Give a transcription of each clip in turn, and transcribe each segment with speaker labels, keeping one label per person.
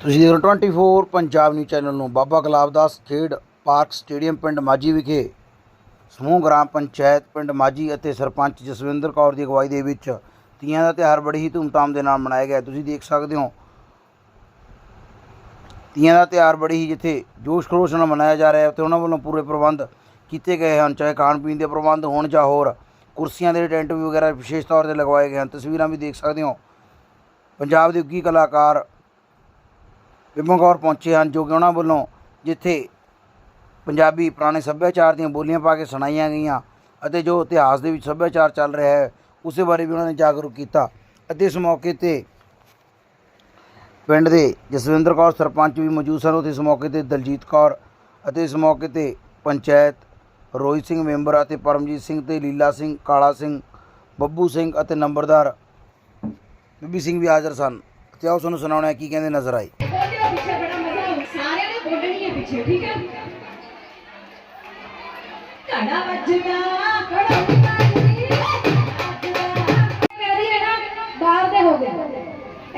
Speaker 1: ਤੁਸੀਂ ਦੇਖ ਰਹੇ ਹੋ 24 ਪੰਜਾਬ ਨਿਊਜ਼ ਚੈਨਲ ਨੂੰ ਬਾਬਾ ਗੁਲਾਬ ਦਾਸ ਖੇਡ ਪਾਰਕ ਸਟੇਡੀਅਮ ਪਿੰਡ ਮਾਜੀ ਵਿਖੇ, ਸਮੂਹ ਗ੍ਰਾਮ ਪੰਚਾਇਤ ਪਿੰਡ ਮਾਜੀ ਅਤੇ ਸਰਪੰਚ ਜਸਵਿੰਦਰ ਕੌਰ ਦੀ ਅਗਵਾਈ ਦੇ ਵਿੱਚ ਤੀਆਂ ਦਾ ਤਿਉਹਾਰ ਬੜੀ ਹੀ ਧੂਮਧਾਮ ਦੇ ਨਾਲ ਮਨਾਇਆ ਗਿਆ। ਤੁਸੀਂ ਦੇਖ ਸਕਦੇ ਹੋ, ਤੀਆਂ ਦਾ ਤਿਉਹਾਰ ਬੜੀ ਹੀ ਜਿੱਥੇ ਜੋਸ਼ ਖਰੋਸ਼ ਨਾਲ ਮਨਾਇਆ ਜਾ ਰਿਹਾ ਹੈ ਤੇ ਉਹਨਾਂ ਵੱਲੋਂ ਪੂਰੇ ਪ੍ਰਬੰਧ ਕੀਤੇ ਗਏ ਹਨ, ਚਾਹੇ ਖਾਣ ਪੀਣ ਦੇ ਪ੍ਰਬੰਧ ਹੋਣ ਜਾਂ ਹੋਰ। ਕੁਰਸੀਆਂ ਦੇ ਟੈਂਟ ਵੀ ਵਗੈਰਾ ਵਿਸ਼ੇਸ਼ ਤੌਰ ਤੇ ਲਗਵਾਏ ਗਏ ਹਨ। ਤਸਵੀਰਾਂ ਵੀ ਦੇਖ ਸਕਦੇ ਹੋ, ਪੰਜਾਬ ਦੇ ਉੱਗੀ ਕਲਾਕਾਰ ਵਿਮਲ ਕੌਰ ਪਹੁੰਚੇ ਹਨ, ਜੋ ਕਿ ਉਹਨਾਂ ਵੱਲੋਂ ਜਿੱਥੇ ਪੰਜਾਬੀ ਪੁਰਾਣੇ ਸੱਭਿਆਚਾਰ ਦੀਆਂ ਬੋਲੀਆਂ ਪਾ ਕੇ ਸੁਣਾਈਆਂ ਗਈਆਂ ਅਤੇ ਜੋ ਇਤਿਹਾਸ ਦੇ ਵਿੱਚ ਸੱਭਿਆਚਾਰ ਚੱਲ ਰਿਹਾ ਹੈ, ਉਸੇ ਬਾਰੇ ਵੀ ਉਹਨਾਂ ਨੇ ਜਾਗਰੂਕ ਕੀਤਾ ਅਤੇ ਇਸ ਮੌਕੇ ਤੇ ਪਿੰਡ ਦੇ ਜਸਵਿੰਦਰ ਕੌਰ ਸਰਪੰਚ ਵੀ ਮੌਜੂਦ ਸਨ। ਅਤੇ ਇਸ ਮੌਕੇ ਤੇ ਦਲਜੀਤ ਕੌਰ ਅਤੇ ਇਸ ਮੌਕੇ ਤੇ ਪੰਚਾਇਤ ਰੋਹਿਤ ਸਿੰਘ ਮੈਂਬਰ ਅਤੇ ਪਰਮਜੀਤ ਸਿੰਘ ਤੇ ਲੀਲਾ ਸਿੰਘ, ਕਾਲਾ ਸਿੰਘ, ਬੱਬੂ ਸਿੰਘ ਅਤੇ ਨੰਬਰਦਾਰ ਬੀਬੀ ਸਿੰਘ ਵੀ ਹਾਜ਼ਰ ਸਨ। ਤੇ ਆਓ ਤੁਹਾਨੂੰ ਸੁਣਾਉਣਾ ਕੀ ਕਹਿੰਦੇ ਨਜ਼ਰ ਆਏ
Speaker 2: ਬੋਲਿਓ ਪਿੱਛੇ ਬੜਾ ਮਜ਼ਾ ਆਉ ਸਾਰਿਆਂ ਨੇ ਬਾਹਰ ਦੇ ਹੋ ਗਏ।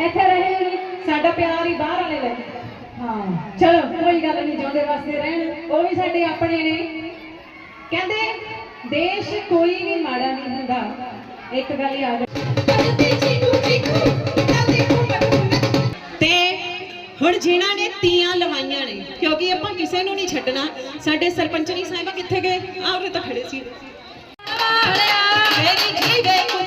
Speaker 2: ਇੱਥੇ ਰਹੇ ਨਹੀਂ ਸਾਡਾ ਪਿਆਰ ਹੀ ਬਾਹਰ ਵਾਲੇ ਲੈ ਹਾਂ। ਚਲੋ ਕੋਈ ਗੱਲ ਨਹੀਂ ਜਿਉਂਦੇ ਵਾਸਤੇ ਰਹਿਣ। ਉਹ ਵੀ ਸਾਡੇ ਆਪਣੇ ਨੇ। ਕਹਿੰਦੇ ਦੇਸ਼ ਕੋਈ ਵੀ ਮਾੜਾ ਨਹੀਂ ਹੁੰਦਾ। ਇੱਕ ਗੱਲ ਯਾਦ ਤੇ ਹੁਣ ਜਿਨ੍ਹਾਂ ਨੇ ਤੀਆਂ ਲਵਾਈਆਂ ਨੇ ਕਿਉਂਕਿ ਆਪਾਂ ਕਿਸੇ ਨੂੰ ਨਹੀਂ ਛੱਡਣਾ ਸਾਡੇ ਸਰਪੰਚਨੀ ਸਾਹਿਬਾ ਕਿੱਥੇ ਗਏ ਆਹ ਉਰੇ ਤਾਂ ਖੜੇ ਸੀ ਮੇਰੀ ਜੀਵੇ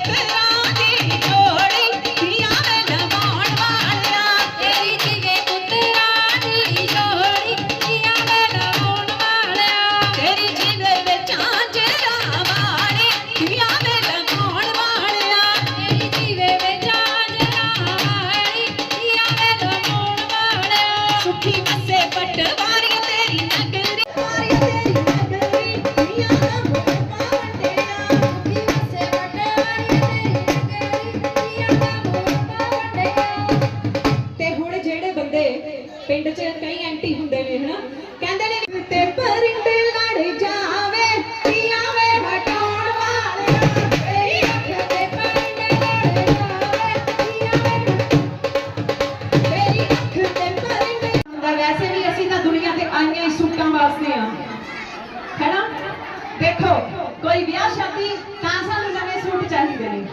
Speaker 2: ਵਾਸਤੇ ਆ ਹੈਨਾ? ਦੇਖੋ, ਕੋਈ ਵਿਆਹ ਸ਼ਾਦੀ ਤਾਂ ਸਾਨੂੰ ਨਵੇਂ ਸੂਟ ਚਾਹੀਦੇ ਨੇ।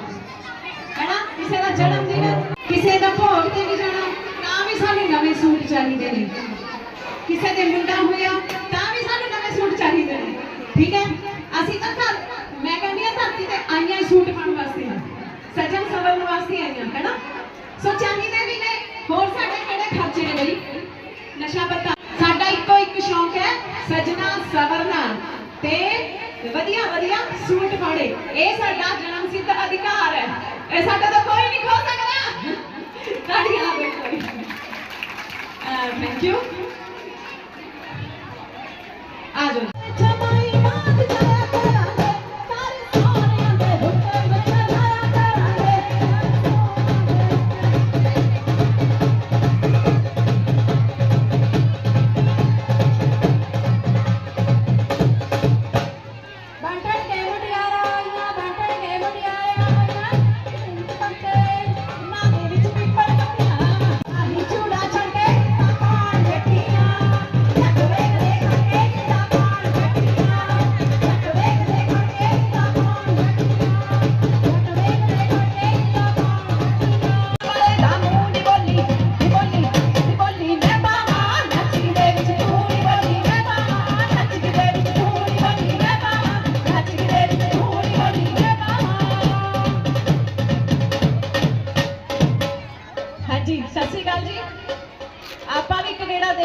Speaker 2: ਹੈਨਾ? ਕਿਸੇ ਦਾ ਜਨਮ ਦਿਨ, ਕਿਸੇ ਦਾ ਭੋਗ ਤੇ ਵੀ ਜਾਣਾ, ਤਾਂ ਵੀ ਸਾਨੂੰ ਨਵੇਂ ਸੂਟ ਚਾਹੀਦੇ ਨੇ। ਕਿਸੇ ਦੇ ਮੁੰਡਾ ਹੋਇਆ, ਤਾਂ ਵੀ ਸਾਨੂੰ ਨਵੇਂ ਸੂਟ ਚਾਹੀਦੇ ਨੇ। ਠੀਕ ਹੈ? ਅਸੀਂ ਤਾਂ ਘਰ, ਮੈਂ ਕਹਿੰਦੀ ਆ ਧਰਤੀ ਤੇ ਆਈਆਂ ਸੂਟ ਪਾਉਣ ਵਾਸਤੇ ਹਾਂ ਸਜਣ ਸਵਰਨ ਵਾਸਤੇ ਆਈਆਂ, ਹੈਨਾ? ਸੋ ਚਾਹੀਦੇ ਵੀ ਨੇ। ਹੋਰ ਸਾਡੇ ਕਿਹੜੇ ਖਰਚੇ ਨੇ ਬਈ? ਨਸ਼ਾ ਪੱਤਾ ਇੱਕੋ ਸ਼ੌਂਕ ਹੈ ਸਜਣਾ ਸਵਰਨਾ ਤੇ ਵਧੀਆ ਵਧੀਆ ਸੂਟ ਪਾਉਣੇ। ਇਹ ਸਾਡਾ ਜਨਮ ਸਿੱਧ ਅਧਿਕਾਰ ਹੈ। ਇਹ ਸਾਡਾ ਤਾਂ ਕੋਈ ਨਹੀਂ ਖੋ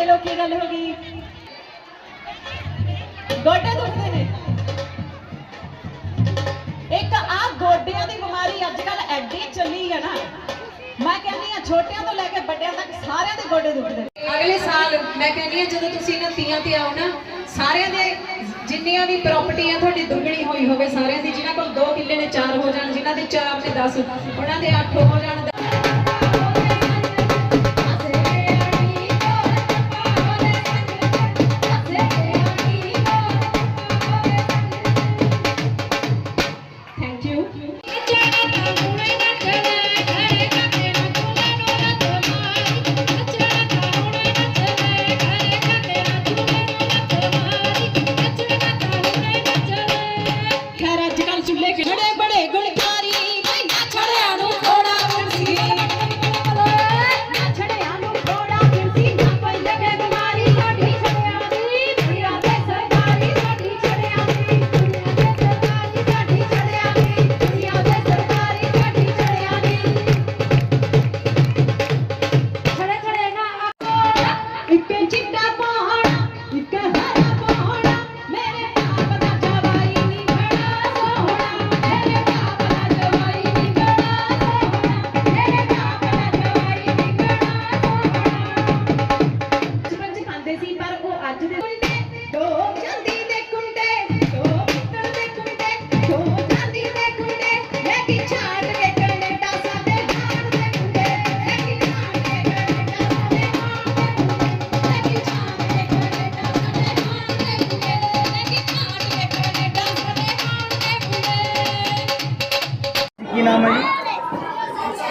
Speaker 2: ਲੋ
Speaker 3: ਕੀ
Speaker 2: ਗੱਲ ਹੋ ਗਈ। ਗੋਡੇ ਦੁਖਦੇ ਨੇ। ਇੱਕ ਆ ਗੋਡਿਆਂ ਦੀ ਬਿਮਾਰੀ ਅੱਜ ਕੱਲ ਐਡੀ ਚੱਲੀ ਹੈ ਨਾ। ਮੈਂ ਕਹਿੰਦੀ ਆ, ਛੋਟਿਆਂ ਤੋਂ ਲੈ ਕੇ ਵੱਡਿਆਂ ਤੱਕ ਸਾਰਿਆਂ ਦੇ ਗੋਡੇ ਦੁਖਦੇ ਨੇ। ਅਗਲੇ ਸਾਲ ਮੈਂ ਕਹਿੰਦੀ ਆ, ਜਦੋਂ ਤੁਸੀਂ ਇਹਨਾਂ ਤੀਆਂ ਤੇ ਆਓ ਨਾ, ਸਾਰਿਆਂ ਦੇ ਜਿੰਨੀਆਂ ਵੀ ਪ੍ਰਾਪਰਟੀ ਆ ਤੁਹਾਡੀ ਦੁੱਗਣੀ ਹੋਈ ਹੋਵੇ, ਸਾਰਿਆਂ ਦੀ, ਜਿਨ੍ਹਾਂ ਕੋਲ 2 ਕਿੱਲੇ ਨੇ 4 ਹੋ ਜਾਣ, ਜਿਨ੍ਹਾਂ ਦੇ 4 ਤੇ 10 ਉਹਨਾਂ ਦੇ 8 ਹੋ ਜਾਣ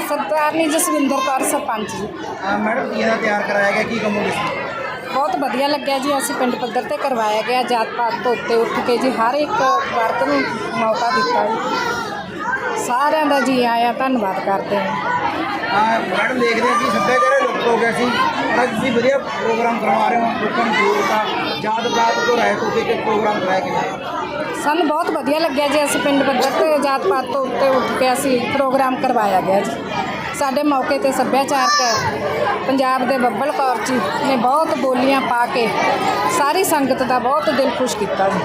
Speaker 4: सत्यारणी जसविंदर कौर सरपंच जी।
Speaker 1: हाँ, मैडम यह तैयार कराया गया कि कमोडिटी
Speaker 4: ਬਹੁਤ ਵਧੀਆ ਲੱਗਿਆ ਜੀ। ਅਸੀਂ ਪਿੰਡ ਪੱਧਰ ਤੇ ਕਰਵਾਇਆ ਗਿਆ ਜਾਤ ਪਾਤ ਤੋਂ ਉੱਤੇ ਉੱਠ ਕੇ ਜੀ। ਹਰ ਇੱਕ ਵਰਗ ਨੂੰ ਮੌਕਾ ਦਿੱਤਾ ਜੀ। ਸਾਰਿਆਂ ਦਾ ਜੀ ਆਇਆ ਧੰਨਵਾਦ ਕਰਦੇ ਹਾਂ।
Speaker 1: ਮੈਡਮ ਦੇਖਦੇ ਹਾਂ ਕਿ ਸੱਭਿਆਚਾਰ ਲੁਪਤ ਹੋ ਗਿਆ ਸੀ। ਅੱਜ ਤੁਸੀਂ ਵਧੀਆ ਪ੍ਰੋਗਰਾਮ ਕਰਵਾ ਰਹੇ ਹੋ। ਲੋਕਾਂ ਨੂੰ ਜੋੜਤਾ ਜਾਤ ਪਾਤ ਤੋਂ ਰਹਿ ਤੋਂ ਕੇ ਪ੍ਰੋਗਰਾਮ ਕਰਾਇਆ ਗਿਆ
Speaker 4: ਸਾਨੂੰ ਬਹੁਤ ਵਧੀਆ ਲੱਗਿਆ ਜੀ। ਅਸੀਂ ਪਿੰਡ ਪੱਧਰ ਤੇ ਜਾਤ ਪਾਤ ਤੋਂ ਉੱਤੇ ਉੱਠ ਕੇ ਅਸੀਂ ਪ੍ਰੋਗਰਾਮ ਕਰਵਾਇਆ ਗਿਆ ਜੀ। ਸਾਡੇ ਮੌਕੇ ਤੇ ਸੱਭਿਆਚਾਰਕ ਪੰਜਾਬ ਦੇ ਬੱਬਲ ਕੌਰ ਜੀ ਨੇ ਬਹੁਤ ਬੋਲੀਆਂ ਪਾ ਕੇ ਸਾਰੀ ਸੰਗਤ ਦਾ ਬਹੁਤ ਦਿਲ ਖੁਸ਼ ਕੀਤਾ ਜੀ।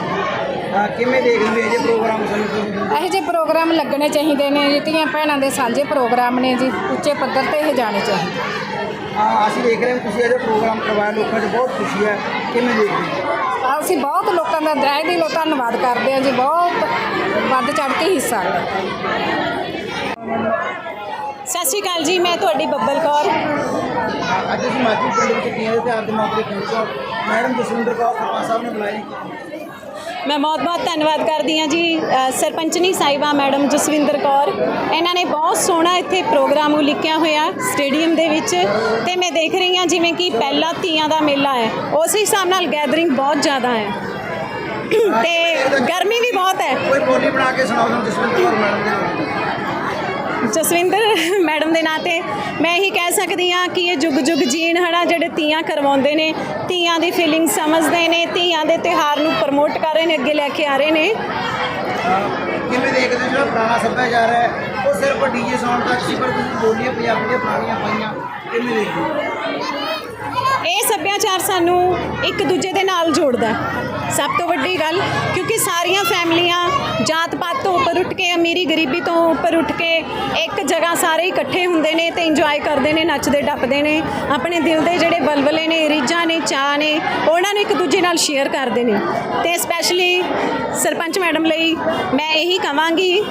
Speaker 1: ਕਿਵੇਂ ਦੇਖਦੇ ਹੋ ਇਹ ਜੇ ਪ੍ਰੋਗਰਾਮ ਸਾਨੂੰ
Speaker 4: ਇਹੋ ਜਿਹੇ ਪ੍ਰੋਗਰਾਮ ਲੱਗਣੇ ਚਾਹੀਦੇ ਨੇ ਜੀ ਧੀਆਂ ਭੈਣਾਂ ਦੇ ਸਾਂਝੇ ਪ੍ਰੋਗਰਾਮ ਨੇ ਜੀ ਉੱਚੇ ਪੱਧਰ ਤੇ ਇਹ ਜਾਣੇ ਚਾਹੀਦੇ।
Speaker 1: ਹਾਂ ਅਸੀਂ ਦੇਖ ਰਹੇ ਹਾਂ ਤੁਸੀਂ ਇਹ ਪ੍ਰੋਗਰਾਮ ਕਰਵਾਇਆ ਲੋਕਾਂ 'ਚ ਬਹੁਤ ਖੁਸ਼ੀ ਹੈ। ਕਿਵੇਂ ਦੇਖਦੇ ਹੋ?
Speaker 4: ਅਸੀਂ ਬਹੁਤ ਲੋਕਾਂ ਦਾ ਦਹਿ ਦਿਲੋਂ ਧੰਨਵਾਦ ਕਰਦੇ ਹਾਂ ਜੀ ਬਹੁਤ ਵੱਧ ਚੜ੍ਹ ਕੇ ਹਿੱਸਾ ਲਿਆ।
Speaker 2: ਸਤਿ ਸ਼੍ਰੀ ਅਕਾਲ ਜੀ ਮੈਂ ਤੁਹਾਡੀ ਬੱਬਲ ਕੌਰ।
Speaker 1: ਅੱਜ ਅਸੀਂ ਮਾਜੀ ਪਿੰਡ ਵਿੱਚ ਤੀਆਂ ਦੇ ਤਿਉਹਾਰ ਦੇ ਮੌਕੇ ਤੇ ਪਹੁੰਚੇ। ਮੈਡਮ ਜਸਵਿੰਦਰ ਕੌਰ ਸਰਪੰਚ ਸਾਹਿਬ ਨੇ ਬੁਲਾਇਆ
Speaker 2: ਮੈਂ ਬਹੁਤ-ਬਹੁਤ ਧੰਨਵਾਦ ਕਰਦੀ ਹਾਂ ਜੀ ਸਰਪੰਚਨੀ ਸਾਹਿਬਾ ਮੈਡਮ ਜਸਵਿੰਦਰ ਕੌਰ। ਇਹਨਾਂ ਨੇ ਬਹੁਤ ਸੋਹਣਾ ਇੱਥੇ ਪ੍ਰੋਗਰਾਮ ਲਿਖਿਆ ਹੋਇਆ ਸਟੇਡੀਅਮ ਦੇ ਵਿੱਚ ਤੇ ਮੈਂ ਦੇਖ ਰਹੀ ਹਾਂ ਜਿਵੇਂ ਕਿ ਪਹਿਲਾ ਤੀਆਂ ਦਾ ਮੇਲਾ ਹੈ ਉਸ ਹਿਸਾਬ ਨਾਲ ਗੈਦਰਿੰਗ ਬਹੁਤ ਜ਼ਿਆਦਾ ਹੈ। ਤੇ ਗਰਮੀ ਵੀ ਬਹੁਤ ਹੈ।
Speaker 1: ਕੋਈ ਬੋਲੀ ਬਣਾ ਕੇ ਸੁਣਾਓ ਜਸਵਿੰਦਰ ਕੌਰ ਮੈਡਮ ਦੇ।
Speaker 2: ਜਸਵਿੰਦਰ ਮੈਡਮ ਦੇ ਨਾਂ ਤੇ ਮੈਂ ਇਹੀ ਕਹਿ ਸਕਦੀ ਹਾਂ ਕਿ ਇਹ ਜੁਗ ਜੁਗ ਜੀਣ ਹਨਾ ਜਿਹੜੇ ਤੀਆਂ ਕਰਵਾਉਂਦੇ ਨੇ ਤੀਆਂ ਦੀ ਫੀਲਿੰਗ ਸਮਝਦੇ ਨੇ ਤੀਆਂ ਦੇ ਤਿਉਹਾਰ ਨੂੰ ਪ੍ਰਮੋਟ ਕਰ ਰਹੇ ਨੇ ਅੱਗੇ ਲੈ ਕੇ ਆ ਰਹੇ ਨੇ
Speaker 1: ਕਿਵੇਂ ਦੇਖਦੇ ਹੋ ਜਿਹੜਾ ਪੁਰਾਣਾ ਸੱਭਿਆਚਾਰ ਹੈ ਉਹ ਸਿਰਫ ਡੀਜੇ ਸਾਊਂਡ ਤੱਕ ਸੀ ਪਰ ਤੁਸੀਂ ਬੋਲੀਆਂ ਪੰਜਾਬੀ ਦੀਆਂ ਪੁਰਾਣੀਆਂ ਪਾਈਆਂ ਕਿਵੇਂ ਦੇਖਦੇ ਹੋ
Speaker 2: ਇਹ ਸੱਭਿਆਚਾਰ ਸਾਨੂੰ ਇੱਕ ਦੂਜੇ ਦੇ ਨਾਲ ਜੋੜਦਾ ਹੈ। ਸਭ ਤੋਂ ਵੱਡੀ ਗੱਲ, ਕਿਉਂਕਿ ਸਾਰੀਆਂ ਫੈਮਲੀਆਂ ਜਾਤ ਪਾਤ ਤੋਂ ਉੱਪਰ ਉੱਠ ਕੇ, ਅਮੀਰੀ ਗਰੀਬੀ ਤੋਂ ਉੱਪਰ ਉੱਠ ਕੇ ਇੱਕ ਜਗ੍ਹਾ ਸਾਰੇ ਇਕੱਠੇ ਹੁੰਦੇ ਨੇ ਤੇ ਇੰਜੋਏ ਕਰਦੇ ਨੇ, ਨੱਚਦੇ, ਟੱਪਦੇ ਨੇ। ਆਪਣੇ ਦਿਲ ਦੇ ਜਿਹੜੇ ਬਲਬਲੇ ਨੇ, ਰੀਝਾਂ ਨੇ ਚਾਹ ਨੇ, ਉਹਨਾਂ ਨੂੰ ਇੱਕ ਦੂਜੇ ਨਾਲ ਸ਼ੇਅਰ ਕਰਦੇ ਨੇ। ਤੇ ਸਪੈਸ਼ਲੀ ਸਰਪੰਚ ਮੈਡਮ ਲਈ ਮੈਂ ਇਹੀ ਕਵਾਂਗੀ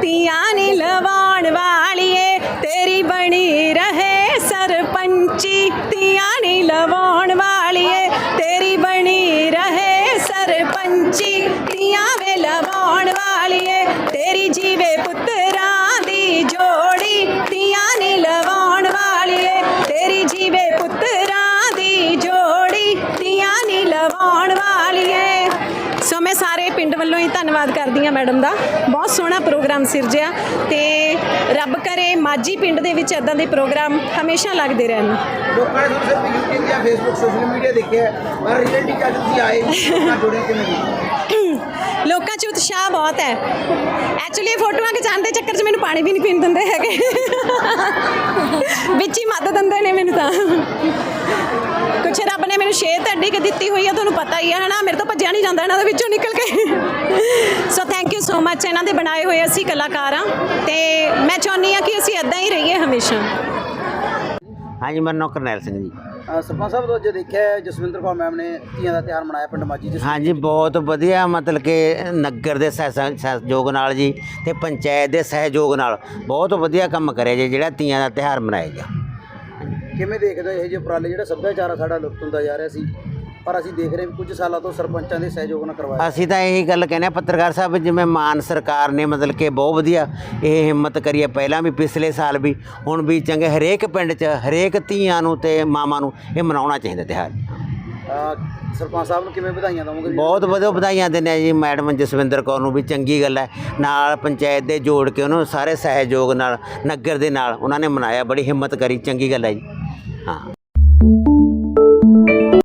Speaker 2: ਤੀਆਂ ਨੀ ਲਵਾਉਣ ਵਾਲੀਏ, ਤੇਰੀ ਬਣੀ ਰਹੇ। ਤੀਆਂ ਲਵਾਉਣ ਵਾਲੀਏ, ਤੇਰੀ ਬਣੀ ਰਹੇ ਸਰਪੰਚੀ, ਤੀਆਂ ਵੇ ਲਵਾਉਣ ਵਾਲੀਏ, ਤੇਰੀ ਜੀਵੇ ਪੁੱਤਰਾਂ ਦੀ ਜੋੜੀ, ਤੀਆਂ ਨੀ ਲਵਾਉਣ ਵਾਲੀਏ, ਤੇਰੀ ਜੀਵੇ ਪੁੱਤਰਾਂ ਦੀ ਜੋੜੀ, ਤੀਆਂ ਨੀ ਲਵਾਉਣ ਵਾਲੀਏ। ਸੋ ਮੈਂ ਸਾਰੇ ਪਿੰਡ ਵੱਲੋਂ ਹੀ ਧੰਨਵਾਦ ਕਰਦੀ ਹਾਂ ਮੈਡਮ ਦਾ। ਬਹੁਤ ਸੋਹਣਾ ਪ੍ਰੋਗਰਾਮ ਸਿਰਜਿਆ ਤੇ ਰੱਬ ਕਰੇ ਮਾਜੀ ਪਿੰਡ ਦੇ ਵਿੱਚ ਇਦਾਂ ਦੇ ਪ੍ਰੋਗਰਾਮ ਹਮੇਸ਼ਾ ਲੱਗਦੇ ਰਹਿਣ।
Speaker 1: ਲੋਕਾਂ ਨੇ ਤੁਹਾਨੂੰ ਸਿਰਫ YouTube ਜਾਂ Facebook ਸੋਸ਼ਲ ਮੀਡੀਆ ਦੇਖਿਆ ਪਰ ਰਿਐਲਿਟੀ ਚ ਤੁਸੀਂ ਆਏ ਨਾਲ ਜੁੜੇ ਕਿਵੇਂ?
Speaker 2: ਲੋਕਾਂ 'ਚ ਉਤਸ਼ਾਹ ਬਹੁਤ ਹੈ। ਐਕਚੁਅਲੀ ਫੋਟੋਆਂ ਖਿਚਾਉਣ ਦੇ ਚੱਕਰ 'ਚ ਮੈਨੂੰ ਪਾਣੀ ਵੀ ਨਹੀਂ ਪੀਣ ਦਿੰਦੇ ਹੈਗੇ। ਵਿੱਚ ਹੀ ਮੱਦ ਦਿੰਦੇ ਨੇ ਮੈਨੂੰ ਤਾਂ। ਕੁਛ ਰੱਬ ਨੇ ਮੈਨੂੰ ਸ਼ੇਅਰ ਅੱਡੀ ਕੇ ਦਿੱਤੀ ਹੋਈ ਹੈ ਤੁਹਾਨੂੰ ਪਤਾ ਹੀ ਹੈ ਹਨਾ? ਮੇਰੇ ਤੋਂ ਭੱਜਿਆ ਨਹੀਂ ਜਾਂਦਾ ਇਹਨਾਂ ਦੇ ਵਿੱਚੋਂ ਨਿਕਲ ਕੇ। ਸੋ ਥੈਂਕ ਯੂ ਸੋ ਮੱਚ ਇਹਨਾਂ ਦੇ ਬਣਾਏ ਹੋਏ ਅਸੀਂ ਕਲਾਕਾਰ ਹਾਂ ਤੇ ਮੈਂ ਚਾਹੁੰਦੀ ਹਾਂ ਕਿ ਅਸੀਂ ਇਦਾਂ ਹੀ ਰਹੀਏ ਹਮੇਸ਼ਾ।
Speaker 5: ਹਾਂਜੀ ਮੇਰਾ ਨਾਮ ਕਰਨੈਲ ਸਿੰਘ ਜੀ।
Speaker 1: ਸਰਪੰਚ ਸਾਹਿਬ ਤੋਂ ਅੱਜ ਦੇਖਿਆ ਜਸਵਿੰਦਰ ਕੌਰ ਮੈਮ ਨੇ ਤੀਆਂ ਦਾ ਤਿਉਹਾਰ ਮਨਾਇਆ ਪਿੰਡ ਮਾਜੀ ਜਿਸ
Speaker 5: ਹਾਂਜੀ ਬਹੁਤ ਵਧੀਆ ਮਤਲਬ ਕਿ ਨਗਰ ਦੇ ਸਹਿ- ਸਹਿਯੋਗ ਨਾਲ ਜੀ ਤੇ ਪੰਚਾਇਤ ਦੇ ਸਹਿਯੋਗ ਨਾਲ ਬਹੁਤ ਵਧੀਆ ਕੰਮ ਕਰਿਆ ਜੀ ਜਿਹੜਾ ਤੀਆਂ ਦਾ ਤਿਉਹਾਰ ਮਨਾਇਆ ਗਿਆ।
Speaker 1: ਕਿਵੇਂ ਦੇਖਦੇ ਹੋ ਇਹ ਜਿਹੇ ਉਪਰਾਲੇ ਜਿਹੜਾ ਸੱਭਿਆਚਾਰ ਆ ਸਾਡਾ ਲੁਪਤ ਹੁੰਦਾ ਜਾ ਰਿਹਾ ਸੀ? ਪਰ ਅਸੀਂ ਦੇਖ ਰਹੇ ਵੀ ਕੁਝ ਸਾਲਾਂ ਤੋਂ ਸਰਪੰਚਾਂ ਦੇ ਸਹਿਯੋਗ ਨਾਲ ਕਰਵਾਇਆ।
Speaker 5: ਅਸੀਂ ਤਾਂ ਇਹੀ ਗੱਲ ਕਹਿੰਦੇ ਹਾਂ ਪੱਤਰਕਾਰ ਸਾਹਿਬ ਜਿਵੇਂ ਮਾਨ ਸਰਕਾਰ ਨੇ ਮਤਲਬ ਕਿ ਬਹੁਤ ਵਧੀਆ ਇਹ ਹਿੰਮਤ ਕਰੀ ਹੈ ਪਹਿਲਾਂ ਵੀ ਪਿਛਲੇ ਸਾਲ ਵੀ ਹੁਣ ਵੀ ਚੰਗੇ ਹਰੇਕ ਪਿੰਡ 'ਚ ਹਰੇਕ ਧੀਆਂ ਨੂੰ ਤੇ ਮਾਵਾਂ ਨੂੰ ਇਹ ਮਨਾਉਣਾ ਚਾਹੀਦਾ ਤਿਉਹਾਰ
Speaker 1: ਅਹ ਸਰਪੰਚ ਸਾਹਿਬ ਨੂੰ ਕਿਵੇਂ ਵਧਾਈਆਂ ਦਵੋਗੇ?
Speaker 5: ਬਹੁਤ ਵਧੀਆ ਵਧਾਈਆਂ ਦਿੰਦੇ ਆ ਜੀ ਮੈਡਮ ਜਸਵਿੰਦਰ ਕੌਰ ਨੂੰ ਵੀ ਚੰਗੀ ਗੱਲ ਹੈ। ਨਾਲ ਪੰਚਾਇਤ ਦੇ ਜੋੜ ਕੇ ਉਹਨੂੰ ਸਾਰੇ ਸਹਿਯੋਗ ਨਾਲ ਨਗਰ ਦੇ ਨਾਲ ਉਹਨਾਂ ਨੇ ਮਨਾਇਆ ਬੜੀ ਹਿੰਮਤ ਕਰੀ ਚੰਗੀ ਗੱਲ ਹੈ ਜੀ।